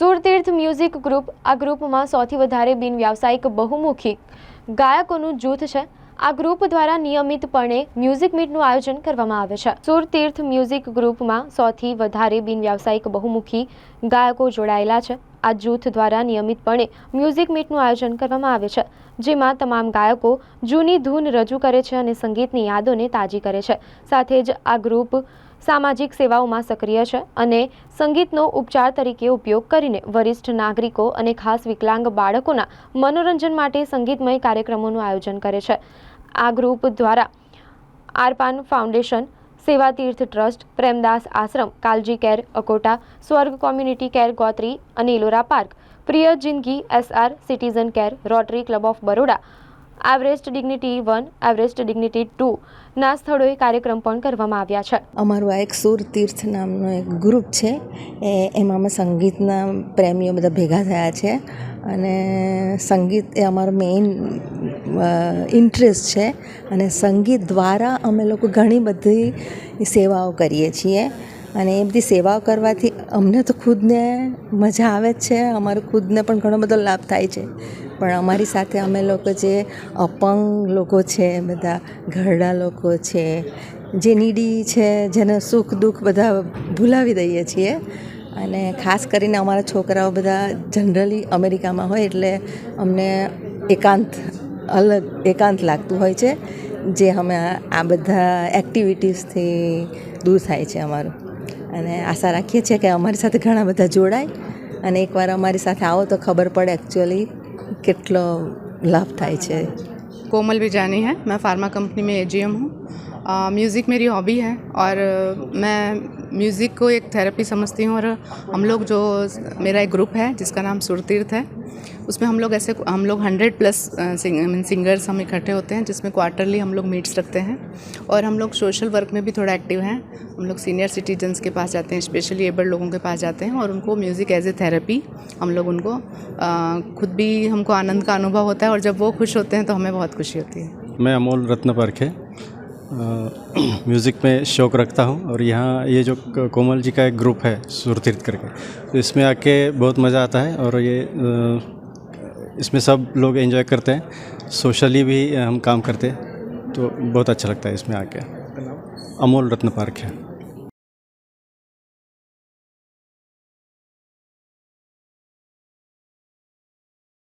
સુરતીર્થ music group આ ગ્રુપમાં સૌથી વધારે બિન વ્યાવસાયિક બહુમુખી ગાયકોનું જૂથ છે. આ ગ્રુપ દ્વારા નિયમિતપણે મ્યુઝિક મીટનું આયોજન કરવામાં આવે છે. સુરતીર્થ મ્યુઝિક ગ્રુપમાં સૌથી વધારે બિન વ્યાવસાયિક બહુમુખી ગાયકો જોડાયેલા છે. આ જૂથ દ્વારા નિયમિતપણે મ્યુઝિક મીટનું આયોજન કરવામાં આવે છે, જેમાં તમામ ગાયકો જૂની ધૂન રજૂ કરે છે અને સંગીતની યાદોને તાજી કરે છે. સાથે જ આ ગ્રુપ સામાજિક સેવાઓમાં સક્રિય છે અને સંગીતનો ઉપચાર તરીકે ઉપયોગ કરીને વરિષ્ઠ નાગરિકો અને ખાસ વિકલાંગ બાળકોના મનોરંજન માટે સંગીતમય કાર્યક્રમોનું આયોજન કરે છે. આ ગ્રુપ દ્વારા Arpan foundation, Seva Tirth trust, Premdas Ashram, Kalji care Akota, Swarg community care Gotri અને Ellora park, Priya Zindagi SR citizen care, Rotary club of Baroda Everest dignity one Everest dignity two ના સ્થળોએ કાર્યક્રમ પણ કરવામાં આવ્યા છે. અમારું આ એક સુર તીર્થ નામનો એક ગ્રુપ છે. એ, એમાં અમે સંગીતના પ્રેમીઓ બધા ભેગા થયા છે. અને સંગીત એ અમારો મેઇન ઇન્ટરેસ્ટ છે. અને સંગીત દ્વારા અમે લોકો ઘણી બધી સેવાઓ કરીએ છીએ. અને એ બધી સેવાઓ કરવાથી અમને તો ખુદને મજા આવે જ છે. અમારું ખુદને પણ ઘણો બધો લાભ થાય છે. પણ અમારી સાથે અમે લોકો જે અપંગ લોકો છે, બધા ઘરડા લોકો છે, જે નીડી છે, જેને સુખ દુઃખ બધા ભૂલાવી દઈએ છીએ. અને ખાસ કરીને અમારા છોકરાઓ બધા જનરલી અમેરિકામાં હોય એટલે અમને એકાંત અલગ, એકાંત લાગતું હોય છે, જે અમે આ બધા એક્ટિવિટીઝથી દૂર થાય છે અમારું. અને આશા રાખીએ છીએ કે અમારી સાથે ઘણા બધા જોડાય. અને એકવાર અમારી સાથે આવો તો ખબર પડે એકચ્યુઅલી કેટલો લાભ થાય છે? કોમલ બીજાની હૈ. મેં ફાર્મા કંપનીમાં એજીએમ હું. म्यूज़िक मेरी हॉबी है और मैं म्यूज़िक को एक थेरेपी समझती हूँ और हम लोग जो मेरा एक ग्रुप है जिसका नाम सुरतीर्थ है उसमें हम लोग ऐसे हम लोग हंड्रेड प्लस सिंगर्स हम इकट्ठे होते हैं जिसमें क्वार्टरली हम लोग मीट्स रखते हैं और हम लोग सोशल वर्क में भी थोड़ा एक्टिव हैं। हम लोग सीनियर सिटीजन्स के पास जाते हैं स्पेशली एबल्ड लोगों के पास जाते हैं और उनको म्यूज़िक एज ए थेरेपी हम लोग उनको अ, खुद भी हमको आनंद का अनुभव होता है और जब वो खुश होते हैं तो हमें बहुत खुशी होती है। मैं अमोल रत्न परखे म्यूज़िक में शौक़ रखता हूँ और यहाँ ये जो कोमल जी का एक ग्रुप है सुरतीर्थ करके तो इसमें आके बहुत मज़ा आता है और ये इसमें सब लोग एंजॉय करते हैं सोशली भी हम काम करते हैं तो बहुत अच्छा लगता है इसमें आके। अमोल रत्न पार्क है।